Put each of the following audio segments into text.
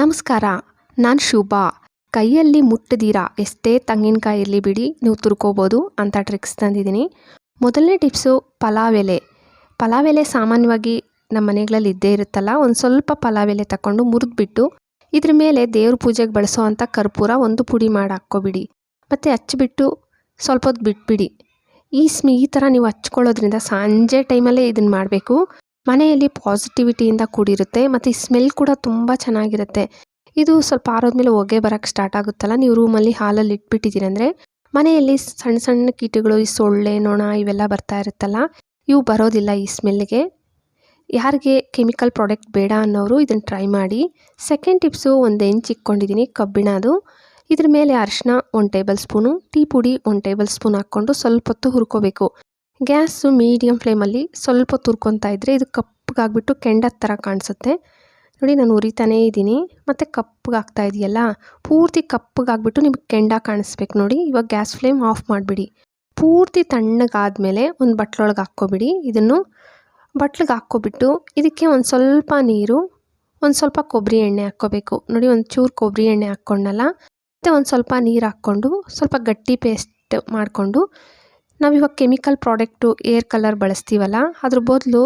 ನಮಸ್ಕಾರ, ನಾನು ಶುಭಾ. ಕೈಯಲ್ಲಿ ಮುಟ್ಟದಿರ ಎಷ್ಟೇ ತೆಂಗಿನಕಾಯಿ ಇರಲಿ ಬಿಡಿ, ನೀವು ತುರ್ಕೋಬೋದು ಅಂತ ಟ್ರಿಕ್ಸ್ ತಂದಿದ್ದೀನಿ. ಮೊದಲನೇ ಟಿಪ್ಸು ಪಲಾವ್ ಎಲೆ ಪಲಾವ್ ಎಲೆ ಸಾಮಾನ್ಯವಾಗಿ ನಮ್ಮ ಮನೆಗಳಲ್ಲಿ ಇದ್ದೇ ಇರುತ್ತಲ್ಲ, ಒಂದು ಸ್ವಲ್ಪ ಪಲಾವ್ ಎಲೆ ತಗೊಂಡು ಮುರಿದ್ಬಿಟ್ಟು, ಇದ್ರ ಮೇಲೆ ದೇವ್ರ ಪೂಜೆಗೆ ಬಳಸೋ ಅಂಥ ಕರ್ಪೂರ ಒಂದು ಪುಡಿ ಮಾಡಿ ಹಾಕ್ಕೊಬಿಡಿ. ಮತ್ತು ಹಚ್ಚಿಬಿಟ್ಟು ಸ್ವಲ್ಪ ಹೊತ್ತು ಬಿಟ್ಬಿಡಿ. ಈ ಸ್ಮಿ ಈ ಥರ ನೀವು ಹಚ್ಕೊಳ್ಳೋದ್ರಿಂದ ಸಂಜೆ ಟೈಮಲ್ಲೇ ಇದನ್ನು ಮಾಡಬೇಕು. ಮನೆಯಲ್ಲಿ ಪಾಸಿಟಿವಿಟಿಯಿಂದ ಕೂಡಿರುತ್ತೆ, ಮತ್ತು ಈ ಸ್ಮೆಲ್ ಕೂಡ ತುಂಬ ಚೆನ್ನಾಗಿರುತ್ತೆ. ಇದು ಸ್ವಲ್ಪ ಆರೋದ್ಮೇಲೆ ಹೊಗೆ ಬರೋಕ್ಕೆ ಸ್ಟಾರ್ಟ್ ಆಗುತ್ತಲ್ಲ, ನೀವು ರೂಮಲ್ಲಿ ಹಾಲಲ್ಲಿ ಇಟ್ಬಿಟ್ಟಿದ್ದೀರಿ ಅಂದರೆ ಮನೆಯಲ್ಲಿ ಸಣ್ಣ ಸಣ್ಣ ಕೀಟಗಳು, ಈ ಸೊಳ್ಳೆ, ನೊಣ ಇವೆಲ್ಲ ಬರ್ತಾ ಇರುತ್ತಲ್ಲ, ಇವು ಬರೋದಿಲ್ಲ ಈ ಸ್ಮೆಲ್ಗೆ ಯಾರಿಗೆ ಕೆಮಿಕಲ್ ಪ್ರಾಡಕ್ಟ್ ಬೇಡ ಅನ್ನೋರು ಇದನ್ನು ಟ್ರೈ ಮಾಡಿ. ಸೆಕೆಂಡ್ ಟಿಪ್ಸು ಒಂದು ಹೆಂಚು ಇಕ್ಕೊಂಡಿದ್ದೀನಿ ಕಬ್ಬಿಣದು ಇದ್ರ ಮೇಲೆ ಅರಿಶಿನ ಒಂದು ಟೇಬಲ್ ಸ್ಪೂನು ಟೀ ಪುಡಿ ಒಂದು ಟೇಬಲ್ ಸ್ಪೂನ್ ಹಾಕ್ಕೊಂಡು ಸ್ವಲ್ಪ ಹೊತ್ತು ಹುರ್ಕೋಬೇಕು. ಗ್ಯಾಸು ಮೀಡಿಯಮ್ ಫ್ಲೇಮಲ್ಲಿ ಸ್ವಲ್ಪ ತುರ್ಕೊತಾ ಇದ್ದರೆ ಇದು ಕಪ್ಪಗಾಗ್ಬಿಟ್ಟು ಕೆಂಡದ ಥರ ಕಾಣಿಸುತ್ತೆ. ನೋಡಿ, ನಾನು ಉರಿತಾನೇ ಇದ್ದೀನಿ. ಮತ್ತು ಕಪ್ಪಗಾಗ್ತಾ ಇದೆಯಲ್ಲ? ಪೂರ್ತಿ ಕಪ್ಪಗಾಗ್ಬಿಟ್ಟು ನಿಮಗೆ ಕೆಂಡ ಕಾಣಿಸ್ಬೇಕು ನೋಡಿ. ಇವಾಗ ಗ್ಯಾಸ್ ಫ್ಲೇಮ್ ಆಫ್ ಮಾಡಿಬಿಡಿ. ಪೂರ್ತಿ ತಣ್ಣಗಾದಮೇಲೆ ಒಂದು ಬಟ್ಲೊಳಗೆ ಹಾಕ್ಕೊಬಿಡಿ. ಇದನ್ನು ಬಟ್ಲಿಗೆ ಹಾಕ್ಕೊಬಿಟ್ಟು ಇದಕ್ಕೆ ಒಂದು ಸ್ವಲ್ಪ ನೀರು, ಒಂದು ಸ್ವಲ್ಪ ಕೊಬ್ಬರಿ ಎಣ್ಣೆ ಹಾಕ್ಕೋಬೇಕು. ನೋಡಿ ಒಂದು ಚೂರು ಕೊಬ್ಬರಿ ಎಣ್ಣೆ ಹಾಕ್ಕೊಂಡಲ್ಲ ಮತ್ತು ಒಂದು ಸ್ವಲ್ಪ ನೀರು ಹಾಕ್ಕೊಂಡು ಸ್ವಲ್ಪ ಗಟ್ಟಿ ಪೇಸ್ಟ್ ಮಾಡಿಕೊಂಡು ನಾವಿವಾಗ ಕೆಮಿಕಲ್ ಪ್ರಾಡಕ್ಟು ಏರ್ ಕಲರ್ ಬಳಸ್ತೀವಲ್ಲ, ಅದ್ರ ಬದಲು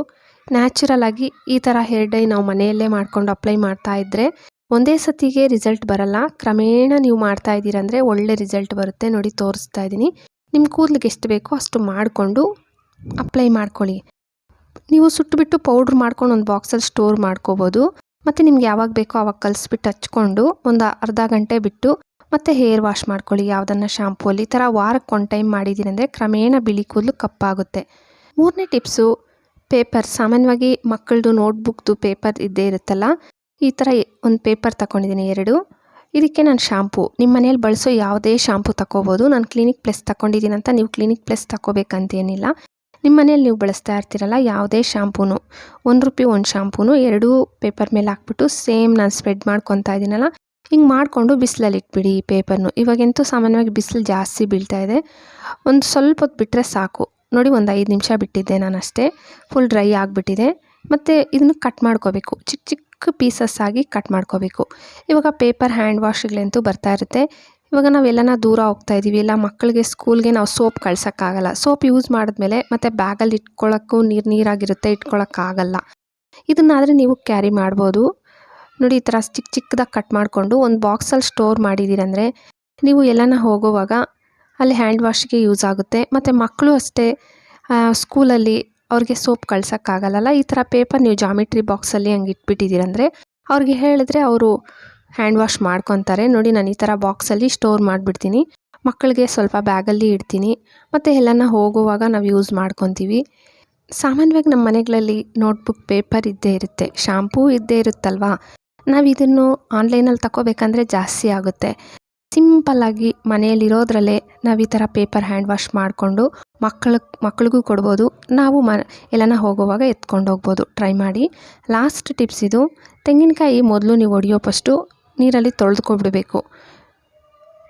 ನ್ಯಾಚುರಲ್ ಆಗಿ ಈ ಥರ ಹೇರ್ ಡೈ ನಾವು ಮನೆಯಲ್ಲೇ ಮಾಡ್ಕೊಂಡು ಅಪ್ಲೈ ಮಾಡ್ತಾ ಇದ್ದರೆ ಒಂದೇ ಸತಿಗೆ ರಿಸಲ್ಟ್ ಬರಲ್ಲ. ಕ್ರಮೇಣ ನೀವು ಮಾಡ್ತಾ ಇದ್ದೀರಂದರೆ ಒಳ್ಳೆ ರಿಸಲ್ಟ್ ಬರುತ್ತೆ ನೋಡಿ ತೋರಿಸ್ತಾ ಇದ್ದೀನಿ. ನಿಮ್ಮ ಕೂದಲಿಗೆ ಎಷ್ಟು ಬೇಕೋ ಅಷ್ಟು ಮಾಡಿಕೊಂಡು ಅಪ್ಲೈ ಮಾಡ್ಕೊಳ್ಳಿ. ನೀವು ಸುಟ್ಟುಬಿಟ್ಟು ಪೌಡ್ರ್ ಮಾಡ್ಕೊಂಡು ಒಂದು ಬಾಕ್ಸಲ್ಲಿ ಸ್ಟೋರ್ ಮಾಡ್ಕೋಬೋದು. ಮತ್ತು ನಿಮ್ಗೆ ಯಾವಾಗ ಬೇಕೋ ಆವಾಗ ಕಲಿಸ್ಬಿಟ್ಟು ಹಚ್ಕೊಂಡು ಒಂದು ಅರ್ಧ ಗಂಟೆ ಬಿಟ್ಟು ಮತ್ತೆ ಹೇರ್ ವಾಶ್ ಮಾಡ್ಕೊಳ್ಳಿ, ಯಾವುದನ್ನು ಶಾಂಪೂಲಿ ಈ ಥರ ವಾರಕ್ಕೆ ಒನ್ ಟೈಮ್ ಮಾಡಿದ್ದೀನಿ ಅಂದರೆ ಕ್ರಮೇಣ ಬಿಳಿ ಕೂದಲು ಕಪ್ಪಾಗುತ್ತೆ. ಮೂರನೇ ಟಿಪ್ಸು ಪೇಪರ್ ಸಾಮಾನ್ಯವಾಗಿ ಮಕ್ಕಳದು ನೋಟ್ಬುಕ್ದು ಪೇಪರ್ ಇದ್ದೇ ಇರುತ್ತಲ್ಲ, ಈ ಥರ ಒಂದು ಪೇಪರ್ ತಗೊಂಡಿದ್ದೀನಿ ಎರಡು. ಇದಕ್ಕೆ ನಾನು ಶಾಂಪೂ ನಿಮ್ಮ ಮನೇಲಿ ಬಳಸೋ ಯಾವುದೇ ಶಾಂಪೂ ತಗೋಬೋದು ನಾನು ಕ್ಲಿನಿಕ್ ಪ್ಲಸ್ ತಗೊಂಡಿದ್ದೀನಿ ಅಂತ ನೀವು ಕ್ಲಿನಿಕ್ ಪ್ಲಸ್ ತಗೋಬೇಕಂತೇನಿಲ್ಲ ನಿಮ್ಮ ಮನೇಲಿ ನೀವು ಬಳಸ್ತಾ ಇರ್ತೀರಲ್ಲ, ಯಾವುದೇ ಶಾಂಪೂನು ಒಂದು ರೂಪಾಯಿ ಒಂದು ಶಾಂಪೂನು ಎರಡೂ ಪೇಪರ್ ಮೇಲೆ ಹಾಕ್ಬಿಟ್ಟು ಸೇಮ್ ನಾನು ಸ್ಪ್ರೆಡ್ ಮಾಡ್ಕೊತಾ ಇದ್ದೀನಲ್ಲ ಹಿಂಗೆ ಮಾಡಿಕೊಂಡು ಬಿಸಿಲಲ್ಲಿ ಇಟ್ಬಿಡಿ ಈ ಪೇಪರ್ನು ಇವಾಗಂತೂ ಸಾಮಾನ್ಯವಾಗಿ ಬಿಸಿಲು ಜಾಸ್ತಿ ಬೀಳ್ತಾ ಇದೆ. ಒಂದು ಸ್ವಲ್ಪ ಹೊತ್ತು ಬಿಟ್ಟರೆ ಸಾಕು. ನೋಡಿ ಒಂದು ಐದು ನಿಮಿಷ ಬಿಟ್ಟಿದ್ದೆ ನಾನು ಅಷ್ಟೇ ಫುಲ್ ಡ್ರೈ ಆಗಿಬಿಟ್ಟಿದೆ. ಮತ್ತು ಇದನ್ನು ಕಟ್ ಮಾಡ್ಕೋಬೇಕು. ಚಿಕ್ಕ ಚಿಕ್ಕ ಪೀಸಸ್ ಆಗಿ ಕಟ್ ಮಾಡ್ಕೋಬೇಕು. ಇವಾಗ ಪೇಪರ್ ಹ್ಯಾಂಡ್ ವಾಶ್ಗಳಂತೂ ಬರ್ತಾ ಇರುತ್ತೆ. ಇವಾಗ ನಾವೆಲ್ಲನ ದೂರ ಹೋಗ್ತಾ ಇದ್ದೀವಿ ಇಲ್ಲ ಮಕ್ಕಳಿಗೆ ಸ್ಕೂಲ್ಗೆ ನಾವು ಸೋಪ್ ಕಳ್ಸೋಕ್ಕಾಗಲ್ಲ. ಸೋಪ್ ಯೂಸ್ ಮಾಡಿದ್ಮೇಲೆ ಮತ್ತು ಬ್ಯಾಗಲ್ಲಿ ಇಟ್ಕೊಳ್ಳೋಕ್ಕೂ ನೀರು ನೀರಾಗಿರುತ್ತೆ ಇಟ್ಕೊಳ್ಳೋಕ್ಕಾಗಲ್ಲ ಇದನ್ನಾದರೆ ನೀವು ಕ್ಯಾರಿ ಮಾಡ್ಬೋದು. ನೋಡಿ ಈ ಥರ ಚಿಕ್ಕ ಚಿಕ್ಕದಾಗಿ ಕಟ್ ಮಾಡಿಕೊಂಡು ಒಂದು ಬಾಕ್ಸಲ್ಲಿ ಸ್ಟೋರ್ ಮಾಡಿದ್ದೀರಂದರೆ ನೀವು ಎಲ್ಲನ ಹೋಗುವಾಗ ಅಲ್ಲಿ ಹ್ಯಾಂಡ್ ವಾಶ್ಗೆ ಯೂಸ್ ಆಗುತ್ತೆ. ಮತ್ತು ಮಕ್ಕಳು ಅಷ್ಟೇ ಸ್ಕೂಲಲ್ಲಿ ಅವ್ರಿಗೆ ಸೋಪ್ ಕಳ್ಸೋಕ್ಕಾಗಲ್ಲ ಈ ಥರ ಪೇಪರ್ ನೀವು ಜಾಮಿಟ್ರಿ ಬಾಕ್ಸಲ್ಲಿ ಹಂಗೆ ಇಟ್ಬಿಟ್ಟಿದ್ದೀರಂದರೆ ಅವ್ರಿಗೆ ಹೇಳಿದ್ರೆ ಅವರು ಹ್ಯಾಂಡ್ ವಾಶ್ ಮಾಡ್ಕೊತಾರೆ. ನೋಡಿ ನಾನು ಈ ಥರ ಬಾಕ್ಸಲ್ಲಿ ಸ್ಟೋರ್ ಮಾಡಿಬಿಡ್ತೀನಿ. ಮಕ್ಕಳಿಗೆ ಸ್ವಲ್ಪ ಬ್ಯಾಗಲ್ಲಿ ಇಡ್ತೀನಿ. ಮತ್ತು ಎಲ್ಲನ ಹೋಗುವಾಗ ನಾವು ಯೂಸ್ ಮಾಡ್ಕೊತೀವಿ. ಸಾಮಾನ್ಯವಾಗಿ ನಮ್ಮ ಮನೆಗಳಲ್ಲಿ ನೋಟ್ಬುಕ್ ಪೇಪರ್ ಇದ್ದೇ ಇರುತ್ತೆ. ಶಾಂಪೂ ಇದ್ದೇ ಇರುತ್ತಲ್ವಾ? ನಾವು ಇದನ್ನು ಆನ್ಲೈನಲ್ಲಿ ತಗೋಬೇಕಂದ್ರೆ ಜಾಸ್ತಿ ಆಗುತ್ತೆ. ಸಿಂಪಲ್ಲಾಗಿ ಮನೆಯಲ್ಲಿರೋದ್ರಲ್ಲೇ ನಾವು ಈ ಥರ ಪೇಪರ್ ಹ್ಯಾಂಡ್ ವಾಶ್ ಮಾಡಿಕೊಂಡು ಮಕ್ಕಳ, ಮಕ್ಳಿಗೂ ಕೊಡ್ಬೋದು. ನಾವು ಮ, ಎಲ್ಲನ ಹೋಗುವಾಗ ಎತ್ಕೊಂಡು ಹೋಗ್ಬೋದು. ಟ್ರೈ ಮಾಡಿ. ಲಾಸ್ಟ್ ಟಿಪ್ಸ್ ಇದು. ತೆಂಗಿನಕಾಯಿ ಮೊದಲು ನೀವು ಹೊಡಿಯೋ ಫಸ್ಟು ನೀರಲ್ಲಿ ತೊಳೆದುಕೊಬಿಡಬೇಕು.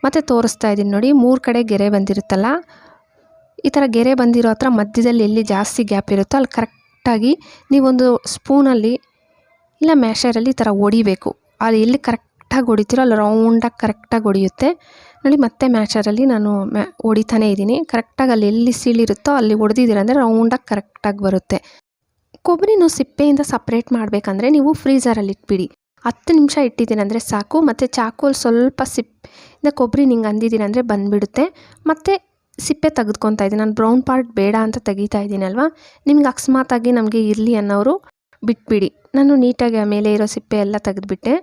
ಮತ್ತು ತೋರಿಸ್ತಾ ಇದ್ದೀನಿ ನೋಡಿ. ಮೂರು ಕಡೆ ಗೆರೆ ಬಂದಿರುತ್ತಲ್ಲ? ಈ ಥರ ಗೆರೆ ಬಂದಿರೋ ಹತ್ರ ಮಧ್ಯದಲ್ಲಿ ಎಲ್ಲಿ ಜಾಸ್ತಿ ಗ್ಯಾಪ್ ಇರುತ್ತೋ ಅಲ್ಲಿ ಕರೆಕ್ಟಾಗಿ ನೀವೊಂದು ಸ್ಪೂನಲ್ಲಿ ಇಲ್ಲ ಮ್ಯಾಶರಲ್ಲಿ ಈ ಥರ ಹೊಡಿಬೇಕು ಅಲ್ಲಿ ಎಲ್ಲಿ ಕರೆಕ್ಟಾಗಿ ಹೊಡಿತೀರೋ ಅಲ್ಲಿ ರೌಂಡಾಗಿ ಕರೆಕ್ಟಾಗಿ ಹೊಡಿಯುತ್ತೆ. ನೋಡಿ ಮತ್ತೆ ಮ್ಯಾಷರಲ್ಲಿ ನಾನು ಮ್ಯಾ, ಹೊಡಿತಾನೇ ಇದ್ದೀನಿ. ಕರೆಕ್ಟಾಗಿ ಅಲ್ಲಿ ಎಲ್ಲಿ ಸೀಳಿರುತ್ತೋ ಅಲ್ಲಿ ಹೊಡೆದಿದ್ದೀರ ಅಂದರೆ ರೌಂಡಾಗಿ ಕರೆಕ್ಟಾಗಿ ಬರುತ್ತೆ. ಕೊಬ್ಬರಿನೂ ಸಿಪ್ಪೆಯಿಂದ ಸಪ್ರೇಟ್ ಮಾಡಬೇಕಂದ್ರೆ ನೀವು ಫ್ರೀಝರಲ್ಲಿ ಇಟ್ಬಿಡಿ. ಹತ್ತು ನಿಮಿಷ ಇಟ್ಟಿದ್ದೀನಂದರೆ ಸಾಕು. ಮತ್ತು ಚಾಕುವಲ್ಲಿ ಸ್ವಲ್ಪ ಸಿಪ್ಪೆ ಕೊಬ್ಬರಿ ನಿಂಗೆ ಅಂದಿದ್ದೀನಿ ಅಂದರೆ ಬಂದುಬಿಡುತ್ತೆ. ಮತ್ತು ಸಿಪ್ಪೆ ತೆಗೆದುಕೊತಾ ಇದ್ದೀನಿ. ನಾನು ಬ್ರೌನ್ ಪಾರ್ಟ್ ಬೇಡ ಅಂತ ತೆಗಿತಾ ಇದ್ದೀನಲ್ವ ನಿಮ್ಗೆ ಅಕಸ್ಮಾತಾಗಿ ನಮಗೆ ಇರಲಿ ಅನ್ನೋರು ಬಿಟ್ಬಿಡಿ. ನಾನು ನೀಟಾಗಿ ಮೇಲೆ ಇರೋ ಸಿಪ್ಪೆ ಎಲ್ಲ ತೆಗೆದುಬಿಟ್ಟೆ.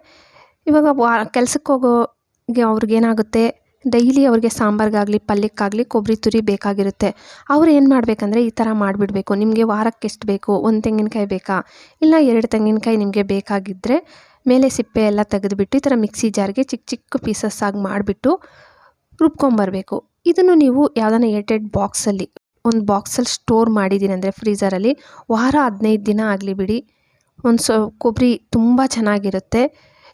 ಇವಾಗ ವಾ, ಕೆಲ್ಸಕ್ಕೆ ಹೋಗೋಗೆ ಅವ್ರಿಗೇನಾಗುತ್ತೆ? ಡೈಲಿ ಅವ್ರಿಗೆ ಸಾಂಬಾರಿಗಾಗಲಿ, ಪಲ್ಯಕ್ಕಾಗಲಿ ಕೊಬ್ಬರಿ ತುರಿ ಬೇಕಾಗಿರುತ್ತೆ. ಅವ್ರು ಏನು ಮಾಡಬೇಕಂದ್ರೆ ಈ ಥರ ಮಾಡಿಬಿಡ್ಬೇಕು. ನಿಮಗೆ ವಾರಕ್ಕೆ ಎಷ್ಟು ಬೇಕು? ಒಂದು ತೆಂಗಿನಕಾಯಿ ಬೇಕಾ? ಇಲ್ಲ ಎರಡು ತೆಂಗಿನಕಾಯಿ ನಿಮಗೆ ಬೇಕಾಗಿದ್ದರೆ ಮೇಲೆ ಸಿಪ್ಪೆ ಎಲ್ಲ ತೆಗೆದುಬಿಟ್ಟು ಈ ಥರ ಮಿಕ್ಸಿ ಜಾರ್ಗೆ ಚಿಕ್ಕ ಚಿಕ್ಕ ಪೀಸಸ್ ಆಗಿ ಮಾಡಿಬಿಟ್ಟು ರುಬ್ಕೊಂಬರ್ಬೇಕು. ಇದನ್ನು ನೀವು ಯಾವುದಾನ ಏಟೆಡ್ ಬಾಕ್ಸಲ್ಲಿ, ಒಂದು ಬಾಕ್ಸಲ್ಲಿ ಸ್ಟೋರ್ ಮಾಡಿದ್ದೀನಿ ಅಂದರೆ ಫ್ರೀಸರಲ್ಲಿ ವಾರ ಹದಿನೈದು ದಿನ ಆಗಲಿ ಬಿಡಿ. ಒಂದು ಸೊ, ಕೊಬ್ಬರಿ ತುಂಬ ಚೆನ್ನಾಗಿರುತ್ತೆ.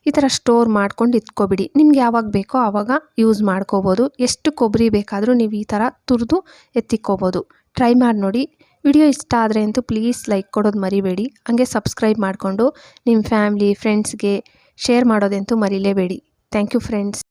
ಈ ಥರ ಸ್ಟೋರ್ ಮಾಡ್ಕೊಂಡು ಇಟ್ಕೊಬಿಡಿ. ನಿಮ್ಗೆ ಯಾವಾಗ ಬೇಕೋ ಆವಾಗ ಯೂಸ್ ಮಾಡ್ಕೋಬೋದು. ಎಷ್ಟು ಕೊಬ್ಬರಿ ಬೇಕಾದರೂ ನೀವು ಈ ಥರ ತುರಿದು ಎತ್ತಿಕ್ಕೋಬೋದು ಟ್ರೈ ಮಾಡಿ ನೋಡಿ. ವಿಡಿಯೋ ಇಷ್ಟ ಆದರೆ ಅಂತೂ ಪ್ಲೀಸ್ ಲೈಕ್ ಕೊಡೋದು ಮರಿಬೇಡಿ. ಹಾಗೆ ಸಬ್ಸ್ಕ್ರೈಬ್ ಮಾಡಿಕೊಂಡು ನಿಮ್ಮ ಫ್ಯಾಮ್ಲಿ ಫ್ರೆಂಡ್ಸ್ಗೆ ಶೇರ್ ಮಾಡೋದಂತೂ ಮರಿಲೇಬೇಡಿ. Thank you friends